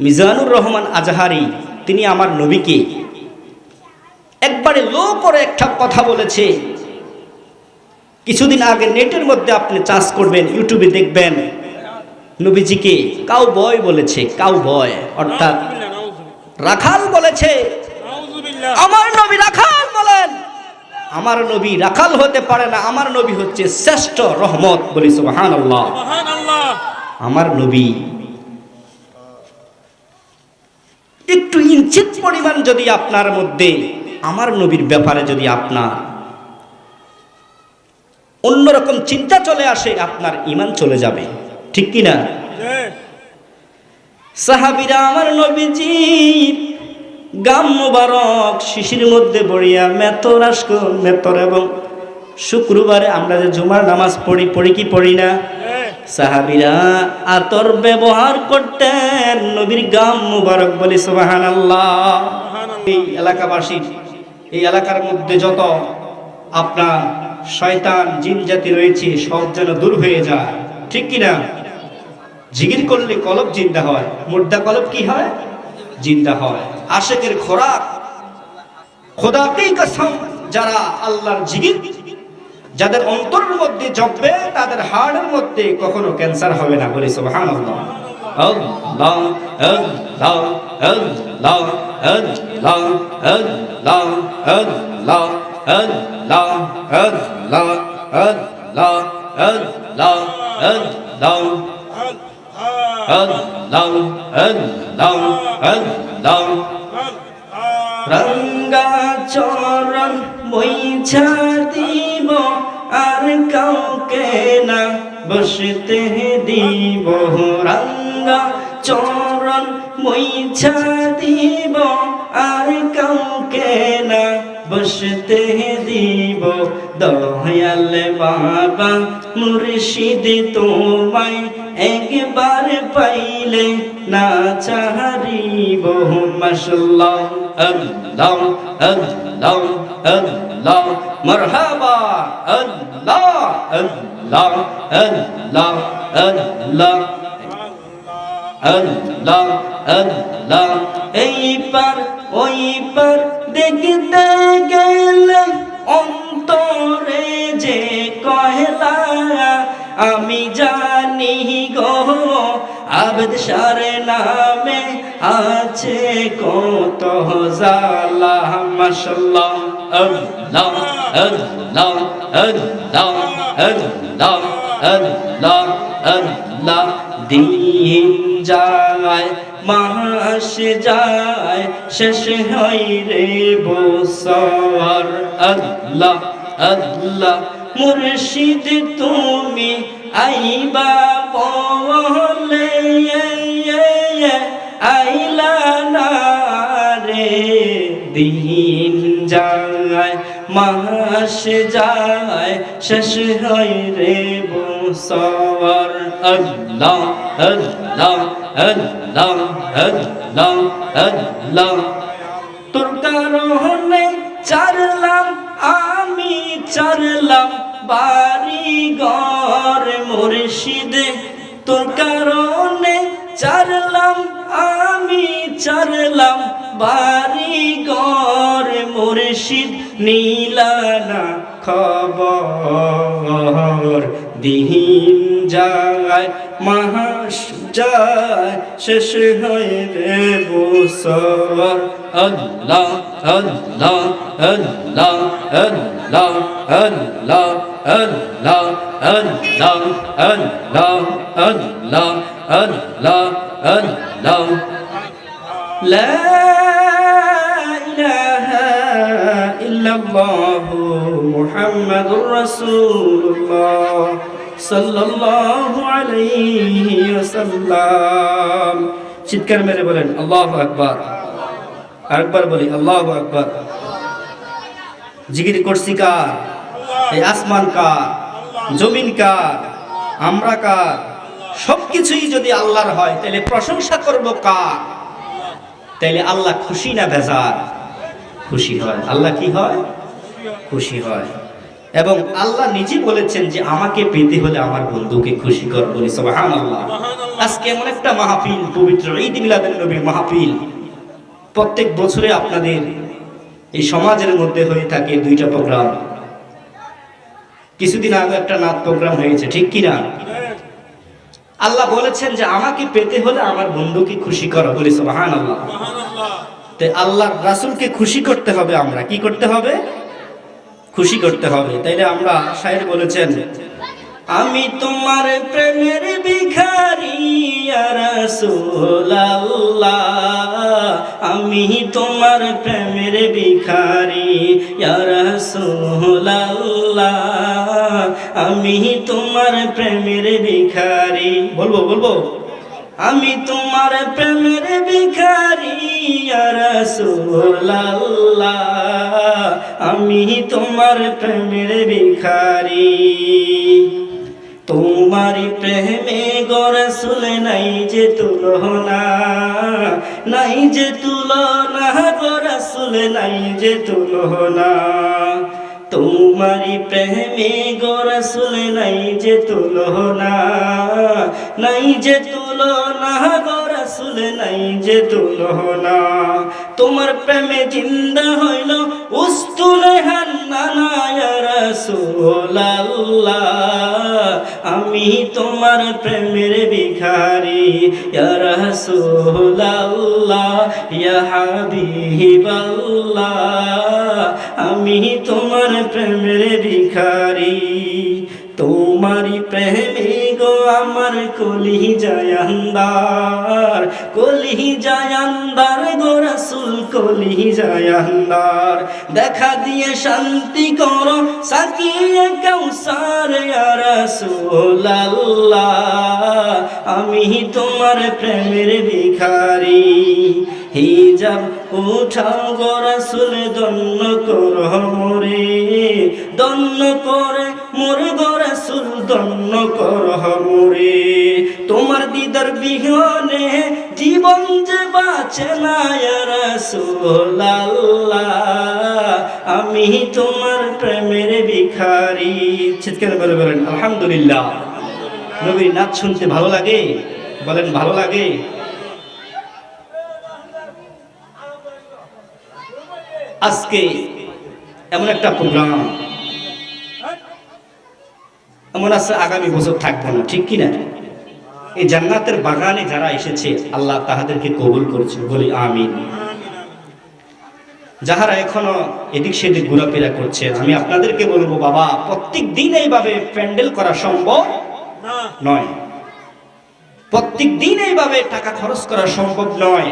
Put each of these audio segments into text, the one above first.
মিজানুর রহমান আজহারি তিনি আমার নবীকে একবারে লো করে একটা কথা বলেছে। কিছুদিন আগে নেটের মধ্যে আপনি চাষ করবেন ইউটিউবে দেখবেন নবীজিকে কাউ বয় বলেছে কাউ বয় অর্থাৎ রাখাল বলেছে। আমার নবী রাখাল বলেন আমার নবী রাখাল হতে পারে না আমার নবী হচ্ছে শ্রেষ্ঠ রহমত বলি সুবহান আল্লাহ আমার নবী একটু ইঞ্চিত পরিমাণ যদি আপনার মধ্যে, আমার নবীর ব্যাপারে যদি আপনার অন্যরকম চিন্তা চলে আসে, আপনার ইমান চলে যাবে। ঠিক কি না সাহাবিরা, আমার নবীজি, গাম মুবারক শিশির মধ্যে বড়িয়া মেতর আসকো মেতর এবং শুক্রবারে আমরা যে জুমার নামাজ পড়ি পড়ি কি পড়ি না? সাহাবিরা আতর ব্যবহার করতেন। নবীর গাম মুবারক বলি সুবাহান এই এলাকাবাসীর এই এলাকার মধ্যে যত আপনার শয়তান জিন জাতি রয়েছে সব যেন দূর হয়ে যায়। ঠিক কি না জিগির করলে কলব জিন্দা হয় মুর্দা কলব কি হয়? জিন্দা হয়। আশেকের খোরাক খোদাকেই কসম যারা আল্লাহর জিগির যাদের অন্তরের মধ্যে জপবে তাদের হাড়ের মধ্যে কখনো ক্যান্সার হবে না বলে সুবহানাল্লাহ আল্লাহ রঙ্গা চরণ বৈছা দিব আর কাউকে না বসতে দিব। রঙ্গা চরণ বইছা দিব, আর কাউকে না বসতে দিব। দয়াল বাবা, মুর্শিদ তোমায় একবার পাইলে না চাহারিব। মাশাল্লাহ, আল্লাহ আল্লাহ আল্লাহ, মারহাবা আল্লাহ আল্লাহ আল্লাহ আল্লাহ আল্লাহ। আল্লাহ এই পার ওই পার দেখতে গেলে অন্তরে যে কয়লা, আমি জানি গো আবেদ সারে নামে আছে কত জালা মাশাল্লাহ আল্লাহ আল্লাহ আল্লাহ আল্লাহ। মুর্শিদ তুমি আইবা বলে আইলা না রে দিন যায় মাস যায়, শেষ হয় রে বসর আল্লাহ আল্লাহ আল্লাহ আল্লাহ আল্লাহ। তোর কারণে চারলাম, আমি চারলাম বাড়ি ঘর মুর্শিদে। তোর কারণে চারলাম, আমি চারলাম বাড়ি ঘর মুর্শিদ নীলানা খবর দিন যায় মাস যায় শেষ হয় রে বসর আল্লাহ ইল্লাল্লাহু الله রাসূলুল্লাহ সাল্লাল্লাহু আলাইহি ওয়াসাল্লাম। চিৎকার মেরে বলেন, আল্লাহু আকবার। আরেকবার বলি, আল্লাহু আকবার। জিগির করছি কার? এই আসমান কার? জমিন কার? আমরা কার? সবকিছুই যদি আল্লাহর হয়, তাহলে প্রশংসা করব কার? তাইলে আল্লাহ খুশি না বেজার? খুশি হয়। আল্লাহ কি হয়? খুশি হয়। এবং আল্লাহ নিজে বলেছেন যে, আমাকে পেতে হলে আমার বন্ধুকে খুশি কর বলি। সবাহান আজকে এমন একটা মাহফিল, পবিত্র ঈদ মিলাদের নবীর মাহফিল। প্রত্যেক বছরে আপনাদের এই সমাজের মধ্যে হয়ে থাকে দুইটা প্রোগ্রাম। কিছুদিন আগে একটা নাচ প্রোগ্রাম হয়েছে, ঠিক কিনা? আল্লাহ বলেছেন যে, আমাকে পেতে হলে আমার বন্ধুকে খুশি করো বলি। সুবহান আল্লাহ তাই আল্লাহর রাসূলকে খুশি করতে হবে আমরা। কি করতে হবে? খুশি করতে হবে। তাইলে আমরা শায়ের বলেছেন, আমি তোমার প্রেমের ভিখারি রাসূলুল্লাহ। আমি তোমার প্রেমের ভিখারি রাসূলুল্লাহ। আমি তোমার প্রেমের ভিখারি। বলব বলব? আমি তোমার প্রেমের ভিখারি রাসূলুল্লাহ। আমি তোমার প্রেমের ভিখারি। তোমারি প্রেমে গরসুল নাই যে তুলনা, নাই যে তুল তুলনা গরসুল নাই যে তুলনা। তোমারি প্রেমে গরসুল নাই যে তুলনা নাই যে তুলনা গরসুল নাই যে তুলনা। তোমার প্রেমে জিন্দা হইল উস্তুলে আমি তোমার প্রেমের ভিখারি আমি তোমার প্রেমের ভিখারি তোমারি প্রেমে আমার কলি জায়ান্দার কলি জায়ান্দার গো রাসুল কলি জায়ান্দার দেখা দিয়ে শান্তি করো, সাকিয়ে কৌসার রাসূলুল্লাহ। আমি তোমার প্রেমের ভিখারি। হিজাব উঠাও গো রাসুল দন্ন কর মোরে। দন্ন করে মোরে গো রাসুল দন্ন কর মোরে। তোমার দিদার বিহনে জীবন যে বাঁচে না আমি তোমার প্রেমের ভিখারি। চিৎকার করে বলেন, আলহামদুলিল্লাহ। নবীর নাচ শুনতে ভালো লাগে? বলেন, ভালো লাগে? আজকে এমন একটা প্রোগ্রাম এমন আছে, আগামী বছর থাকবে না, ঠিক কিনা? এই জান্নাতের বাগানে যারা এসেছে, আল্লাহ তাহাদেরকে কবুল করেছে বলি আমিন। যাহারা এখনও এদিক সেদিক ঘোরাফেরা করছে, আমি আপনাদেরকে বলব, বাবা প্রত্যেক দিন এইভাবে প্যান্ডেল করা সম্ভব নয়। প্রত্যেক দিন এইভাবে টাকা খরচ করা সম্ভব নয়।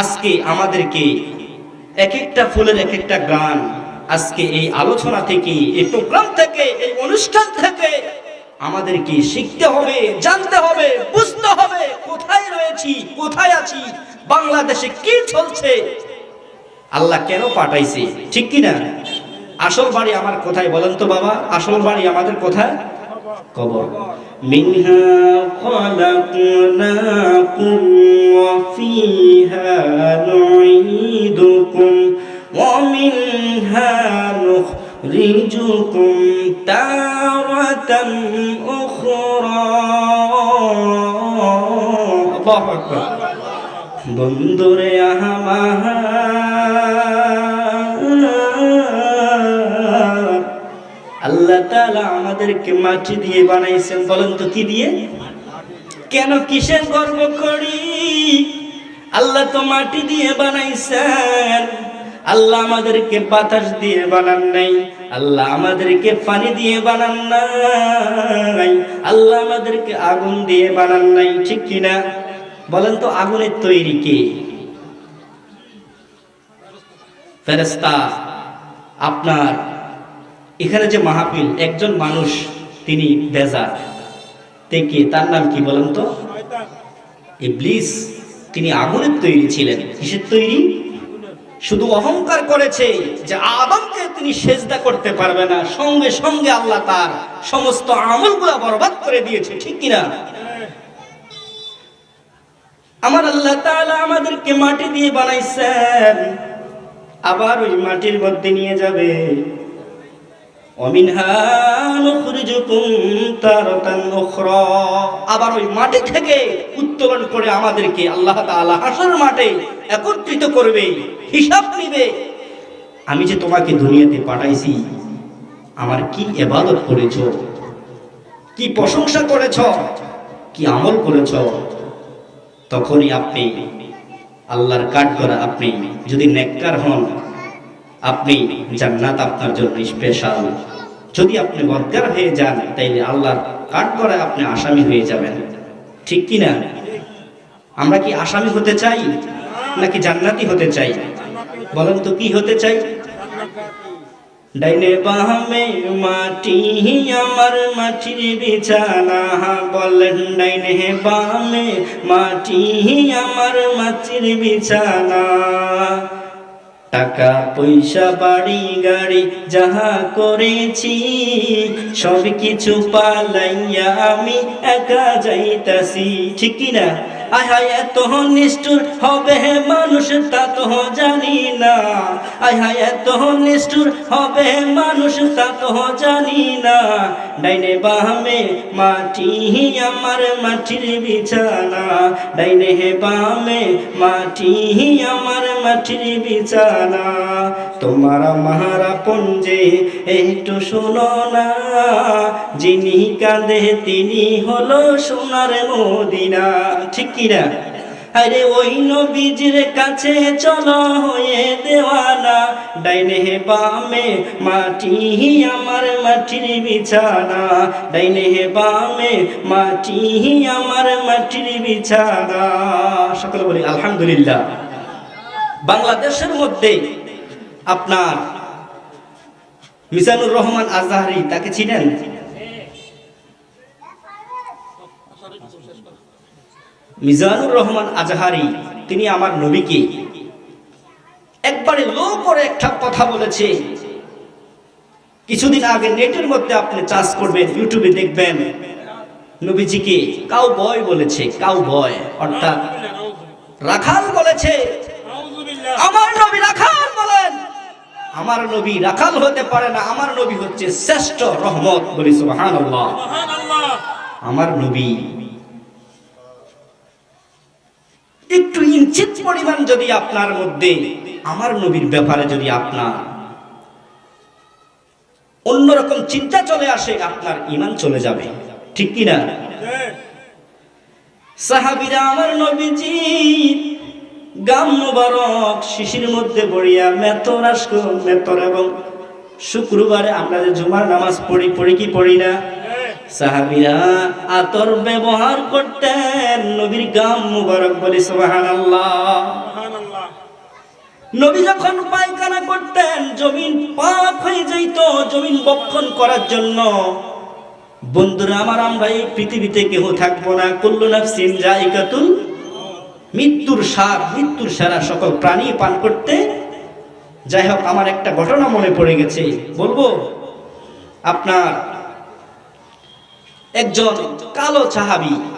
আজকে আমাদেরকে এক একটা ফুলের এক একটা গান। আজকে এই আলোচনা থেকে, এই প্রোগ্রাম থেকে, এই অনুষ্ঠান থেকে আমাদেরকে শিখতে হবে, জানতে হবে, বুঝতে হবে কোথায় রয়েছি, কোথায় আছি, বাংলাদেশে কি চলছে, আল্লাহ কেন পাঠাইছে, ঠিক কি না? আসল বাড়ি আমার কোথায় বলেন তো বাবা? আসল বাড়ি আমাদের কোথায়? কবর। মিনহা খলাকনাকুম ওয়া ফিহা নুঈদুকুম ওয়া মিনহা নুখরিজুকুম তারাতান উখরা আল্লাহু আকবার। বন্ধুরে আল্লাহ তাআলা আমাদেরকে মাটি দিয়ে বানাইছেন বলেন তো কি দিয়ে? কেন কিসের গর্ব করি? আল্লাহ তো মাটি দিয়ে বানাইছেন। আল্লাহ আমাদেরকে বাতাস দিয়ে বানান নাই। আল্লাহ আমাদেরকে পানি দিয়ে বানান নাই। আল্লাহ আমাদেরকে আগুন দিয়ে বানান নাই ঠিক কিনা বলেন তো আগুনের তৈরি কে? ফেরেস্তা আপনার এখানে যে মাহফিল একজন মানুষ তিনি বেজার। থেকে তার নাম কি বলেন তো? ইবলিস। তিনি আগুনের তৈরি ছিলেন। কিসের তৈরি? শুধু অহংকার করেছে যে আদমকে তিনি সেজদা করতে পারবে না। সঙ্গে সঙ্গে আল্লাহ তার সমস্ত আমলগুলা বরবাদ করে দিয়েছে, ঠিক কিনা? আমার আল্লাহ আমাদেরকে মাটি দিয়ে বানাইছেন। আবার ওই মাটির মধ্যে নিয়ে যাবে। আবার ওই মাটি থেকে উত্তোলন করে আমাদেরকে আল্লাহ তাআলা হাসর মাঠে একত্রিত করবে, হিসাব নিবে আমি যে তোমাকে দুনিয়াতে পাঠাইছি, আমার কি এবাদত করেছ? কি প্রশংসা করেছ? কি আমল করেছ? তখনই আপনি আল্লাহর কাঠ করা আপনি যদি নেককার হন, আপনি জান্নাত আপনার জন্য স্পেশাল যদি আপনি বদকার হয়ে যান, তাইলে আল্লাহর কাঠ করা আপনি আসামি হয়ে যাবেন। ঠিক কি না আমরা কি আসামি হতে চাই, নাকি জান্নাতি হতে চাই? বলেন তো কি হতে চাই? ডাইনে বামে মাটি, আমার মাটির বিছানা, বলেন ডাইনে বামে মাটি, আমার মাটির বিছানা। টাকা পয়সা, বাড়ি, গাড়ি, যাহা করেছি সব কিছু পালাইয়া আমি একা যাইতাছি। ঠিক কি না আয় হায়, এত নিষ্ঠুর হবে হবে ডাইনে বামে মাটি, আমার মাটির বিছানা। ডাইনে হে বামে মাটি, আমার মাটির বিছানা। তোমার একটু শোনো না। যিনি কাঁদে, তিনি হলো সোনার মদিনা। ঠিক কিনা আরে ওই নবীজির কাছে চলো হয়ে দেওয়ানা ডাইনে হে বামে মাটি, আমার মাটির বিছানা। ডাইনে হে বামে মাটি, আমার মাটির বিছানা। সকলে বলি, আলহামদুলিল্লাহ। বাংলাদেশের মধ্যে আপনার মিজানুর রহমান আজহারি, তাকে চিনেন? মিজানুর রহমান আজহারি তিনি আমার নবীকে একবারে লো করে একটা কথা বলেছে। কিছুদিন আগে নেটের মধ্যে আপনি চাষ করবেন ইউটিউবে দেখবেন নবীজিকে কাউ বয় বলেছে কাউ বয় অর্থাৎ রাখাল বলেছে আমার নবী রাখাল বলেন আমার নবী রাখাল হতে পারে না আমার নবী হচ্ছে শ্রেষ্ঠ রহমত বলি সুবহানাল্লাহ। আমার নবী একটু ইঞ্চিত পরিমাণ যদি আপনার মধ্যে, আমার নবীর ব্যাপারে যদি আপনার অন্যরকম চিন্তা চলে আসে, আপনার ইমান চলে যাবে। ঠিক কি না সাহাবিরা, আমার নবীজি, গাম মুবারক, শিশির মধ্যে বড়িয়া মেতর আসকো মেতর এবং শুক্রবারে আমরা যে জুমার নামাজ পড়ি পড়ি কি পড়ি না? সাহাবিরা আতর ব্যবহার করতেন। নবীর গাম মুবারক বলি সুবহানাল্লাহ। নবী যখন পায়খানা করতেন জমিন পাক হয়ে যাইত জমিন বক্ষণ করার জন্য। বন্ধুরা আমার আমরা এই পৃথিবীতে কেহ থাকব না। কুল্লু নাফসিন জায়গাতুল মৃত্যুর সার মৃত্যুর সারা সকল প্রাণী পান করতে। যাই হোক আমার একটা ঘটনা মনে পড়ে গেছে। বলব আপনার একজন কালো সাহাবি।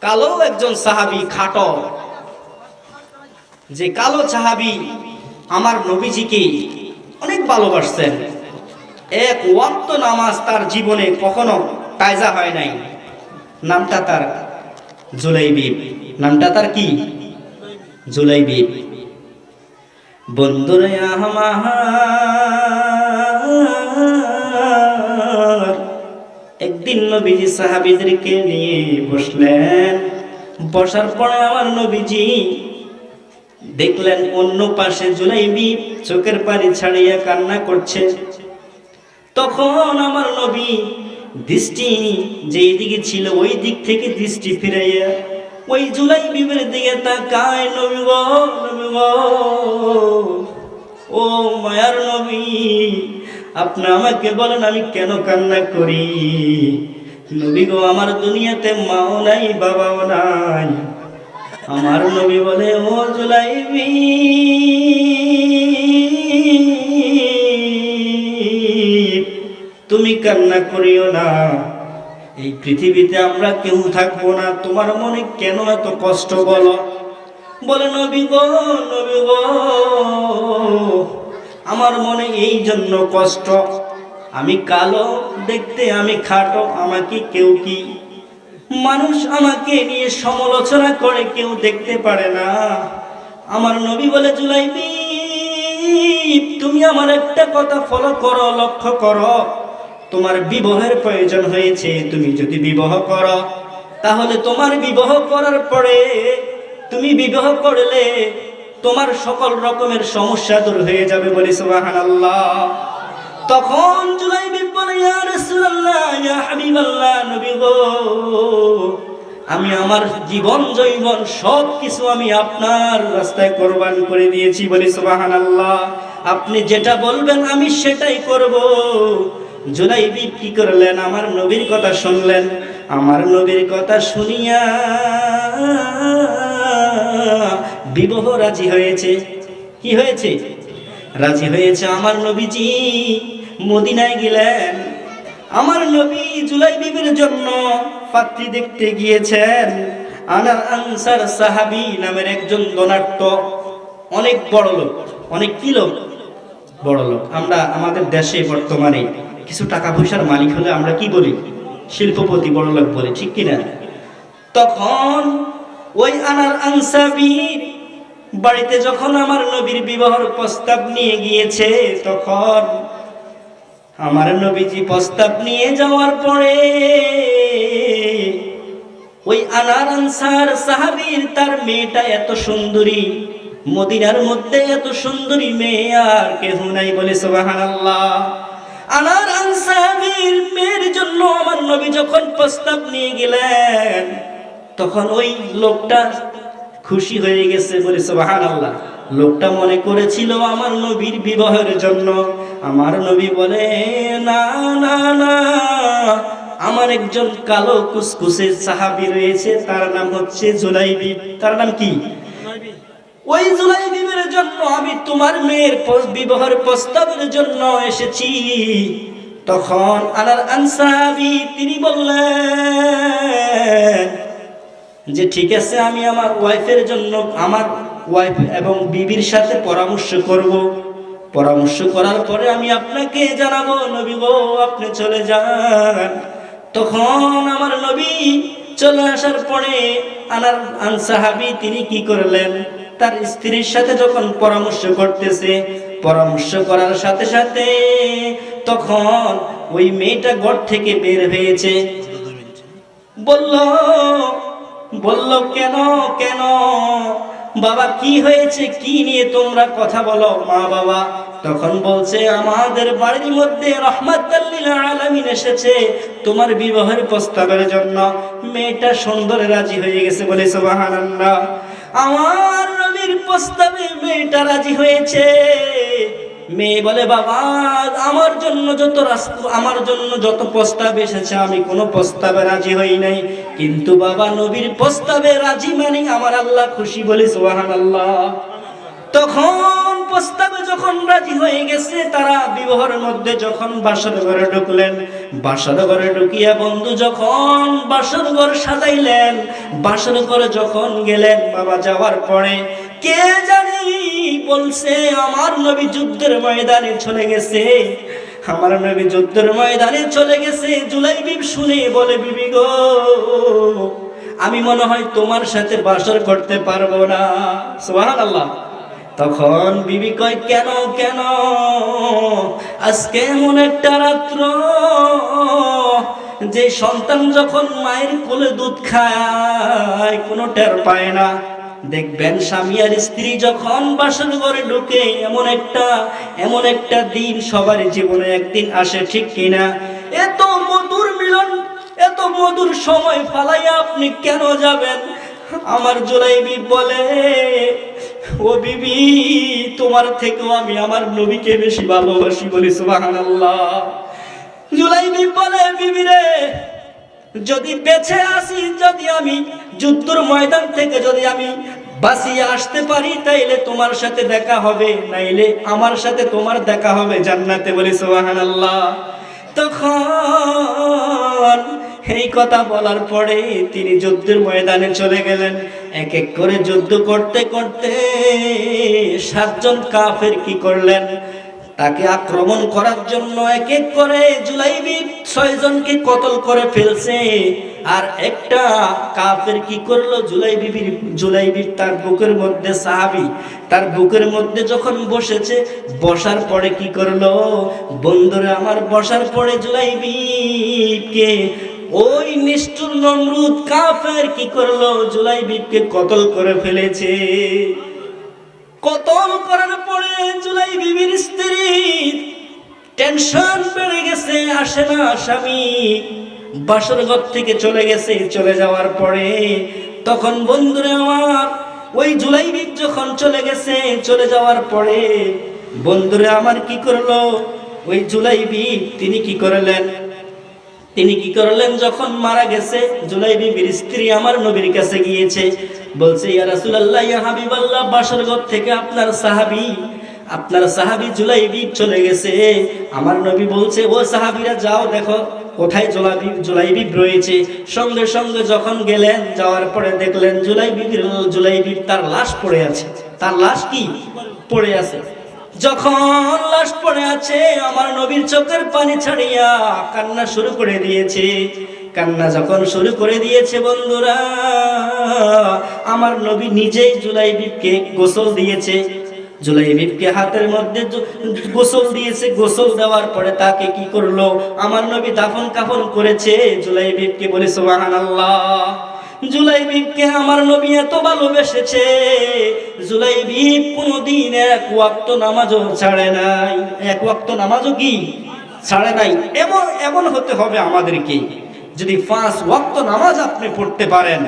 কালো একজন সাহাবি খাটো। যে কালো সাহাবি আমার নবীজিকে অনেক ভালোবাসতেন। এক ওয়াক্ত নামাজ তার জীবনে কখনো কায়জা হয় নাই। নামটা তার জুলাইবিব। নামটা তার কি? জুলাইবিব। বন্ধুরে আমার একদিন নবীজি সাহাবিদেরকে নিয়ে বসলেন। বসার পরে আমার নবীজি দেখলেন, অন্য পাশে জুলাইবি চোখের পানি ছাড়িয়া কান্না করছে। তখন আমার নবী দৃষ্টি যেই দিকে ছিল, ওই দিক থেকে দৃষ্টি ফিরাইয়া ওই জুলাই বিবের দিকে তাকায়, নবী গো নবী গো, ও মায়ার নবী আপনি আমাকে বলেন, আমি কেন কান্না করি? নবী গো, আমার দুনিয়াতে মাও নাই, বাবাও নাই। আমার নবী বলে, ও জুলাইবি, তুমি কান্না করিও না। এই পৃথিবীতে আমরা কেউ থাকব না। তোমার মনে কেন এত কষ্ট বলো? বলে, নবী গো নবী গো আমার মনে এই জন্য কষ্ট। আমি কালো, দেখতে আমি খাটো, আমাকে কেউ কি? মানুষ আমাকে নিয়ে সমালোচনা করে, কেউ দেখতে পারে না। আমার নবী বলে, জুলাইবি, তুমি আমার একটা কথা ফলো করো, লক্ষ্য করো। তোমার বিবাহের প্রয়োজন হয়েছে, তুমি যদি বিবাহ করো, তাহলে তোমার বিবাহ করার পরে তুমি বিবাহ করলে তোমার সকল রকমের সমস্যা দূর হয়ে যাবে বলে তখন রাসূলুল্লাহ, ইয়া হাবিবাল্লাহ, নবী গো, আমি আমার জীবন জৈবন সব কিছু আমি আপনার রাস্তায় কোরবান করে দিয়েছি বলে বলি সুবহানাল্লাহ। আপনি যেটা বলবেন আমি সেটাই করব। জুলাইবি কি করলেন? আমার নবীর কথা শুনলেন। আমার নবীর কথা শুনিয়া বিবাহ রাজি হয়েছে। কি হয়েছে? রাজি হয়েছে আমার নবীজি। মদিনায় গেলেন। আমার নবী জুলাই বিবির জন্য পাত্রী দেখতে গিয়েছেন। আনার আনসার সাহাবি নামের একজন দনাট্য। অনেক বড় লোক, অনেক কি লোক? বড় লোক। আমরা আমাদের দেশে বর্তমানে কিছু টাকা পয়সার মালিক হলে আমরা কি বলি? শিল্পপতি, বড় লোক বলি, ঠিক কিনা? তখন ওই আনার আনসাবির বাড়িতে যখন আমার নবীর বিবাহর প্রস্তাব নিয়ে গিয়েছে, তখন আমার নবীজি প্রস্তাব নিয়ে যাওয়ার পরে ওই আনার আনসার সাহাবীর তার মেয়েটা এত সুন্দরী, মদিনার মধ্যে এত সুন্দরী মেয়ে আর কেহ নাই বলে সুবহানাল্লাহ। আনার আনসারীর মেয়ের জন্য আমার নবী যখন প্রস্তাব নিয়ে গেলেন, তখন ওই লোকটা খুশি হয়ে গেছে বলে সুবাহান আল্লাহ লোকটা মনে করেছিল আমার নবীর বিবাহের জন্য। আমার নবী বলে না না না। আমার একজন কালো কুসকুসে সাহাবি রয়েছে তার নাম হচ্ছে জুলাইবি। তার নাম কি? ওই জুলাইবিবের জন্য আমি তোমার মেয়ের বিবাহের প্রস্তাবের জন্য এসেছি। তখন আনার আনসাবি তিনি বললেন যে ঠিক আছে, আমি আমার ওয়াইফের জন্য আমার ওয়াইফ এবং বিবির সাথে পরামর্শ করব। পরামর্শ করার পরে আমি আপনাকে জানাব, নবী গো, আপনি চলে যান। তখন আমার নবী চলে আসার পরে আনার আনসাহাবি তিনি কি করলেন? তার স্ত্রীর সাথে যখন পরামর্শ করতেছে, পরামর্শ করার সাথে সাথে তখন ওই মেয়েটা ঘর থেকে বের হয়েছে। বলল বলল, কেন কেন? বাবা, কি হয়েছে? কি নিয়ে তোমরা কথা বলো? মা বাবা তখন বলছে, আমাদের বাড়ির মধ্যে এসেছে তোমার বিবাহের প্রস্তাবের জন্য। মেয়েটা সুন্দর রাজি হয়ে গেছে বলে সুবহানাল্লাহ। আমার নবীর প্রস্তাবে মেয়েটা রাজি হয়েছে। মেয়ে বলে, বাবা আমার জন্য যত রাস্তা, আমার জন্য যত প্রস্তাব এসেছে, আমি কোনো প্রস্তাবে রাজি হই নাই। কিন্তু বাবা, নবীর প্রস্তাবে রাজি মানে আমার আল্লাহ খুশি বলে সোহান আল্লাহ তখন প্রস্তাবে যখন রাজি হয়ে গেছে, তারা বিবাহের মধ্যে যখন বাসর ঘরে ঢুকলেন, বাসর ঘরে ঢুকিয়া বন্ধু যখন বাসর ঘর সাজাইলেন, বাসর ঘরে যখন গেলেন, বাবা যাওয়ার পরে কে জানি? বলছে, আমার নবী যুদ্ধের ময়দানে চলে গেছে। আমার নবী যুদ্ধের ময়দানে চলে গেছে। জুলাই বিব শুনে বলে, বিবি গো, আমি মনে হয় তোমার সাথে বাসর করতে পারব না। সুবহানাল্লাহ। আল্লাহ তখন বিবি কয়, কেন কেন? আজকে এমন একটা রাত্র যে সন্তান যখন মায়ের কোলে দুধ খায়, কোনো টের পায় না। দেখবেন স্বামী আর স্ত্রী যখন বাসন ঘরে ঢুকে, এমন একটা এমন একটা দিন সবার জীবনে একদিন আসে, ঠিক কিনা? এত মধুর মিলন, এত মধুর সময় ফালাইয়া আপনি কেন যাবেন? আমার জোলাইবি বলে, ও বিবি, তোমার থেকেও আমি আমার নবীকে বেশি ভালোবাসি বলি, সুবহানাল্লাহ। জুলাইবি বলে, বিবি রে যদি বেঁচে আসি, যদি আমি যুদ্ধর ময়দান থেকে যদি আমি বাঁচিয়ে আসতে পারি, তাইলে তোমার সাথে দেখা হবে, নাইলে আমার সাথে তোমার দেখা হবে জান্নাতে বলি সুবহানাল্লাহ। তখন এই কথা বলার পরে তিনি যুদ্ধের ময়দানে চলে গেলেন। এক এক করে যুদ্ধ করতে করতে সাতজন কাফের কি করলেন? তাকে আক্রমণ করার জন্য এক এক করে জুলাইবি ছয়জনকে কতল করে ফেলছে। আর একটা কাফের কি করল? জুলাইবিবির জুলাইবির তার বুকের মধ্যে সাহাবি, তার বুকের মধ্যে যখন বসেছে, বসার পরে কি করল? বন্ধুরা, আমার বসার পরে জুলাইবিকে ওই নিষ্ঠুর নমরুদ কাফের কি করল? জুলাইবিবকে কতল করে ফেলেছে। কতল করার পরে জুলাই বিবির স্ত্রী টেনশন বেড়ে গেছে, আসে না স্বামী। বাসর ঘর থেকে চলে গেছে, চলে যাওয়ার পরে তখন বন্ধুরে আমার, ওই জুলাই বিব যখন চলে গেছে, চলে যাওয়ার পরে বন্ধুরে আমার কি করল? ওই জুলাই বিব তিনি কি করলেন? তিনি কি করলেন? যখন মারা গেছে জুলাই বিবির স্ত্রী আমার নবীর কাছে গিয়েছে। বলছে, ইয়া রাসূলুল্লাহ, ইয়া হাবিবাল্লাহ, বাসর ঘর থেকে আপনার সাহাবী আপনার সাহাবী জুলাই বিব চলে গেছে। আমার নবী বলছে, ও সাহাবীরা যাও, দেখো কোথায় জুলাইবি জুলাইবিব রয়েছে। সঙ্গে সঙ্গে যখন গেলেন, যাওয়ার পরে দেখলেন জুলাই বিবির জুলাই বিব তার লাশ পড়ে আছে। তার লাশ কি? পড়ে আছে। যখন লাশ পড়ে আছে, আমার নবীর চোখের পানি ছাড়িয়া কান্না শুরু করে দিয়েছে। কান্না যখন শুরু করে দিয়েছে, বন্ধুরা, আমার নবী নিজেই জুলাই বিবকে গোসল দিয়েছে। জুলাই বিবকে হাতের মধ্যে গোসল দিয়েছে। গোসল দেওয়ার পরে তাকে কি করল? আমার নবী দাফন কাফন করেছে। জুলাই বিবকে বলে সোহান আল্লাহ জুলাই বিবকে আমার নবী এত ভালোবেসেছে। জুলাই বিব কোনোদিন এক ওয়াক্ত নামাজও ছাড়ে নাই। এক ওয়াক্ত নামাজও কি? ছাড়ে নাই। এমন এমন হতে হবে আমাদেরকে। যদি পাঁচ ওয়াক্ত নামাজ আপনি পড়তে পারেন,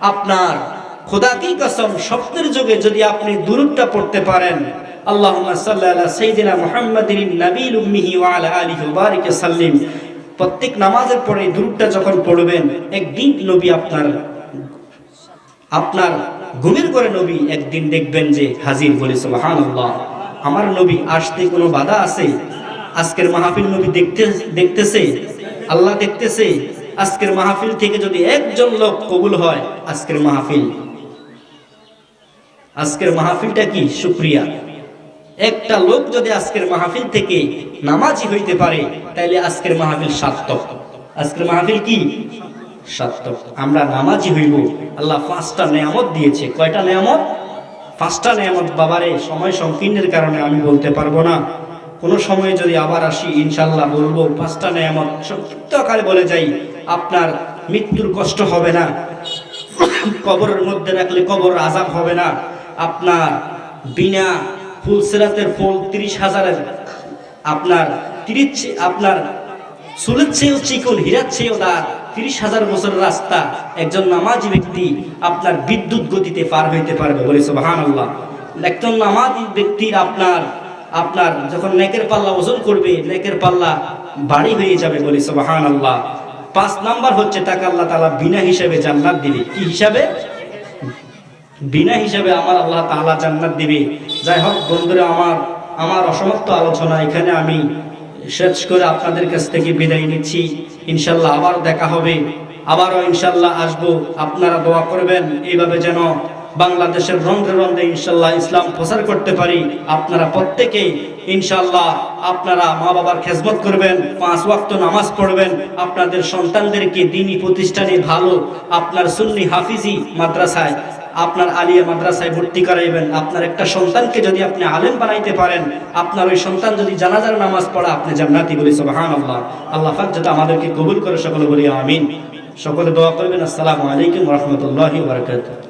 আপনার খোদা কি কসম স্বপ্নের যুগে যদি আপনি দুরুদটা পড়তে পারেন আল্লাহ সাল্লি আলা সাইয়্যিদিনা মুহাম্মাদিন নাবিল উম্মিহি ওয়া আলা বারিক সাল্লিম। প্রত্যেক নামাজের পরে দুরুদটা যখন পড়বেন, একদিন নবী আপনার আপনার ঘুমের করে নবী একদিন দেখবেন যে হাজির বলে, সুবহানাল্লাহ। আমার নবী আসতে কোনো বাধা আছে? আজকের মাহফিল নবী দেখতে, দেখতেছে? আল্লাহ দেখতেছে? আজকের মাহফিল থেকে যদি একজন লোক কবুল হয়, আজকের মাহফিল। আজকের মাহফিলটা কি? শুক্রিয়া একটা লোক যদি আজকের মাহফিল থেকে নামাজি হইতে পারে, তাইলে আজকের মাহফিল সার্থক। আজকের মাহফিল কি? সার্থক। আমরা নামাজি হইব। আল্লাহ পাঁচটা নেয়ামত দিয়েছে। কয়টা নেয়ামত? পাঁচটা নেয়ামত বাবারে, সময় সংকীর্ণের কারণে আমি বলতে পারব না। কোনো সময় যদি আবার আসি ইনশাল্লাহ বলব, পাঁচটা নেয়ামত সংক্ষিপ্ত আকারে বলে যাই, আপনার মৃত্যুর কষ্ট হবে না। কবরের মধ্যে রাখলে কবর আজাব হবে না। আপনার বিনা ফুল সেরাতের ফুল তিরিশ হাজারের আপনার তিরিশ, আপনার চুলের চেয়েও চিকন হীরার চেয়েও তিরিশ হাজার বছর রাস্তা, একজন নামাজি ব্যক্তি আপনার বিদ্যুৎ গতিতে পার হইতে পারবে বলে সুবাহান আল্লাহ একজন নামাজি ব্যক্তির আপনার আপনার যখন নেকের পাল্লা ওজন করবে, নেকের পাল্লা বাড়ি হয়ে যাবে বলে সুবাহান আল্লাহ পাঁচ নাম্বার হচ্ছে তাকে আল্লাহ তালা বিনা হিসাবে জান্নাত দিবে। কি হিসাবে? বিনা হিসাবে আমার আল্লাহ তাআলা জান্নাত দিবে। যাই হোক বন্ধুরা, আমার আমার অসমাপ্ত আলোচনা এখানে আমি শেষ করে আপনাদের কাছ থেকে বিদায় নিচ্ছি। ইনশাল্লাহ আবার দেখা হবে। আবারও ইনশাল্লাহ আসব। আপনারা দোয়া করবেন, এইভাবে যেন বাংলাদেশের রন্ধ্রে রন্ধ্রে ইনশাল্লাহ ইসলাম প্রচার করতে পারি। আপনারা প্রত্যেকে ইনশাল্লাহ আপনারা মা বাবার খেজমত করবেন, পাঁচ ওয়াক্ত নামাজ পড়বেন। আপনাদের সন্তানদেরকে দিনী প্রতিষ্ঠানে ভালো, আপনার সুন্নি হাফিজি মাদ্রাসায় আপনার আলিয়া মাদ্রাসায় ভর্তি করাইবেন। আপনার একটা সন্তানকে যদি আপনি আলেম বানাইতে পারেন, আপনার ওই সন্তান যদি জানাজার নামাজ পড়া, আপনি জান্নাতি বলি সুবহান আল্লাহ আল্লাহ ফাক যাতে আমাদেরকে কবুল করে সকলে বলি, আমিন। সকলে দোয়া করবেন। আসসালামু আলাইকুম রহমতুল্লাহ বারাকাতুহু।